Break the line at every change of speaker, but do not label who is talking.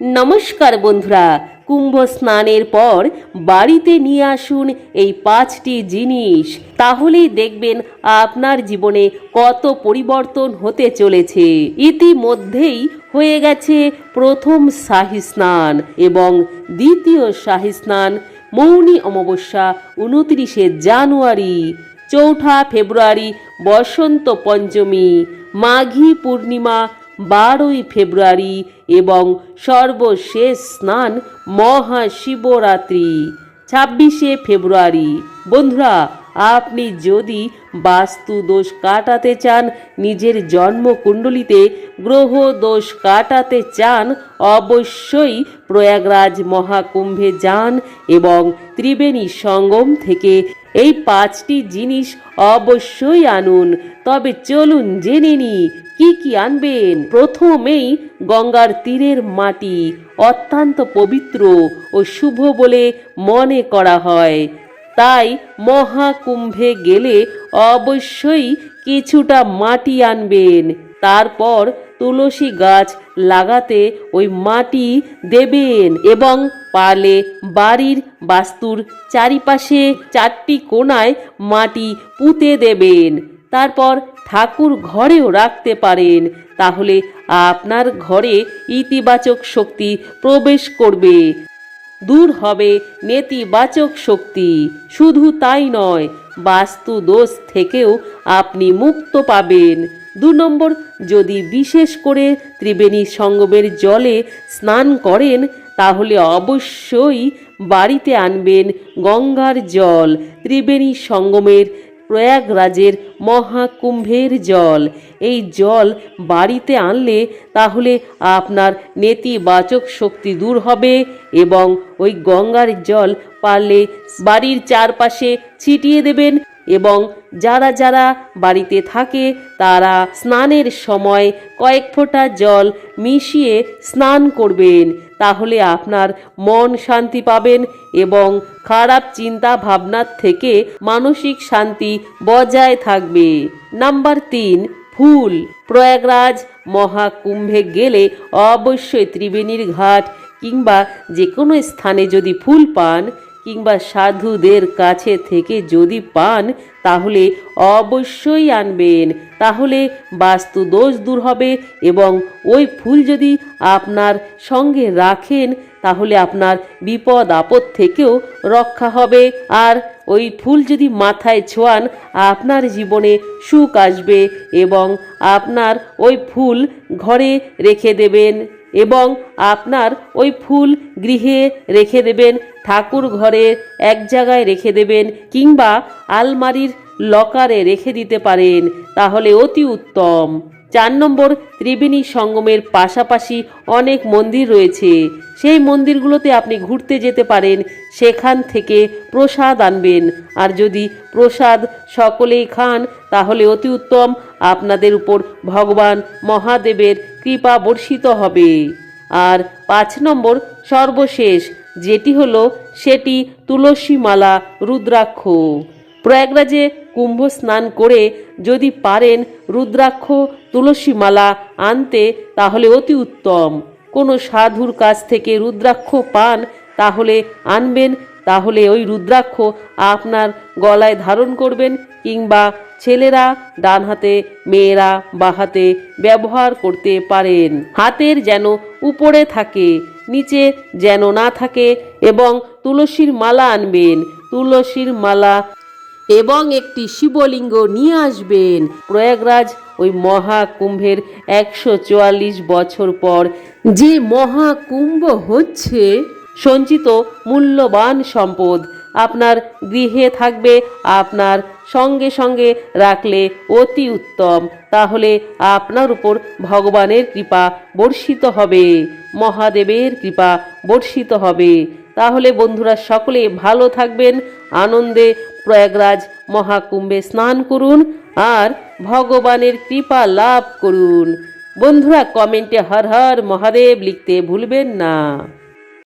নমস্কার বন্ধুরা, কুম্ভ স্নানের পর বাড়িতে নিয়ে আসুন এই পাঁচটি জিনিস। তাহলেই দেখবেন আপনার জীবনে কত পরিবর্তন হতে চলেছে। ইতিমধ্যেই হয়ে গেছে প্রথম শাহী স্নান এবং দ্বিতীয় শাহী স্নান মৌনী অমাবস্যা উনত্রিশে জানুয়ারি, চৌঠা ফেব্রুয়ারি বসন্ত পঞ্চমী, মাঘী পূর্ণিমা বারোই ফেব্রুয়ারি এবং সর্বশেষ স্নান মহাশিবরাত্রি, ছাব্বিশে ফেব্রুয়ারি। বন্ধুরা, আপনি যদি বাস্তু দোষ কাটাতে চান, নিজের জন্মকুণ্ডলিতে গ্রহ দোষ কাটাতে চান, অবশ্যই প্রয়াগরাজ মহাকুম্ভে যান এবং ত্রিবেণী সঙ্গম থেকে এই পাঁচটি জিনিস অবশ্যই আনুন। তবে চলুন জেনে নি, কি কি আনবেন? প্রথমেই গঙ্গার তীরের মাটি অত্যন্ত পবিত্র ও শুভ বলে মনে করা হয়। তাই মহাকুম্ভে গেলে অবশ্যই কিছুটা মাটি আনবেন। তারপর তুলসী গাছ লাগাতে ওই মাটি দেবেন এবং পারলে বাড়ির বাস্তুর চারিপাশে চারটি কোণায় মাটি পুঁতে দেবেন। তারপর ঠাকুর ঘরেও রাখতে পারেন। তাহলে আপনার ঘরে ইতিবাচক শক্তি প্রবেশ করবে। দূর হবে নেতিবাচক শক্তি। শুধু তাই নয় বাস্তু দোষ থেকেও আপনি মুক্ত পাবেন। দু নম্বর, যদি বিশেষ করে ত্রিবেণী সঙ্গমের জলে স্নান করেন, তাহলে অবশ্যই বাড়িতে আনবেন গঙ্গার জল, ত্রিবেণী সঙ্গমের প্রয়াগরাজের মহাকুম্ভের জল। এই জল বাড়িতে আনলে তাহলে আপনার নেতিবাচক শক্তি দূর হবে এবং ওই গঙ্গার জল পারলে বাড়ির চারপাশে ছিটিয়ে দেবেন। এবং যারা যারা বাড়িতে থাকে, তারা স্নানের সময় কয়েক ফোঁটা জল মিশিয়ে স্নান করবেন। তাহলে আপনার মন শান্তি পাবেন এবং খারাপ চিন্তা ভাবনার থেকে মানসিক শান্তি বজায় থাকবে। নাম্বার তিন, ফুল। প্রয়াগরাজ মহাকুম্ভে গেলে অবশ্যই ত্রিবেণীর ঘাট কিংবা যে কোনো স্থানে যদি ফুল পান কিংবা সাধুদের কাছে থেকে যদি পান, তাহলে অবশ্যই আনবেন। তাহলে বাস্তু দোষ দূর হবে এবং ওই ফুল যদি আপনার সঙ্গে রাখেন, তাহলে আপনার বিপদ আপদ থেকেও রক্ষা হবে। আর ওই ফুল যদি মাথায় ছোঁয়ান, আপনার জীবনে সুখ আসবে এবং আপনার ওই ফুল ঘরে রেখে দেবেন। এবং আপনার ওই ফুল গৃহে রেখে দেবেন, ঠাকুর ঘরে এক জায়গায় রেখে দেবেন কিংবা আলমারির লকারে রেখে দিতে পারেন, তাহলে অতি উত্তম। চার নম্বর ত্রিবেণী সঙ্গমের পাশাপাশি অনেক মন্দির রয়েছে। সেই মন্দিরগুলোতে আপনি ঘুরতে যেতে পারেন, সেখান থেকে প্রসাদ আনবেন। আর যদি প্রসাদ সকলেই খান, তাহলে অতি উত্তম। আপনাদের উপর ভগবান মহাদেবের কৃপা বর্ষিত হবে। আর পাঁচ নম্বর সর্বশেষ, যেটি হলো, সেটি তুলসী মালা রুদ্রাক্ষ। প্রয়াগরাজে কুম্ভ স্নান করে যদি পারেন রুদ্রাক্ষ তুলসী মালা আনতে, তাহলে অতি উত্তম। কোনো সাধুর কাছ থেকে রুদ্রাক্ষ পান, তাহলে আনবেন, তাহলে ওই রুদ্রাক্ষ আপনার গলায় ধারণ করবেন কিংবা ছেলেরা ডান হাতে, মেয়েরা বা হাতে ব্যবহার করতে পারেন। হাতের যেন উপরে থাকে, নিচে যেন না থাকে এবং তুলসীর মালা আনবেন। তুলসীর মালা এবং একটি শিবলিঙ্গ নিয়ে আসবেন। প্রয়াগরাজ ওই মহাকুম্ভের একশো চুয়াল্লিশ বছর পর যে মহাকুম্ভ হচ্ছে, সঞ্চিত মূল্যবান সম্পদ আপনার গৃহে থাকবে, আপনার সঙ্গে সঙ্গে রাখলে অতি উত্তম। তাহলে আপনার উপর ভগবানের কৃপা বর্ষিত হবে। মহাদেবের কৃপা বর্ষিত হবে। তাহলে বন্ধুরা সকলে ভালো থাকবেন, আনন্দে প্রয়াগরাজ মহাকুম্ভে স্নান করুন আর ভগবানের কৃপা লাভ করুন। বন্ধুরা কমেন্টে হর হর মহাদেব লিখতে ভুলবেন না।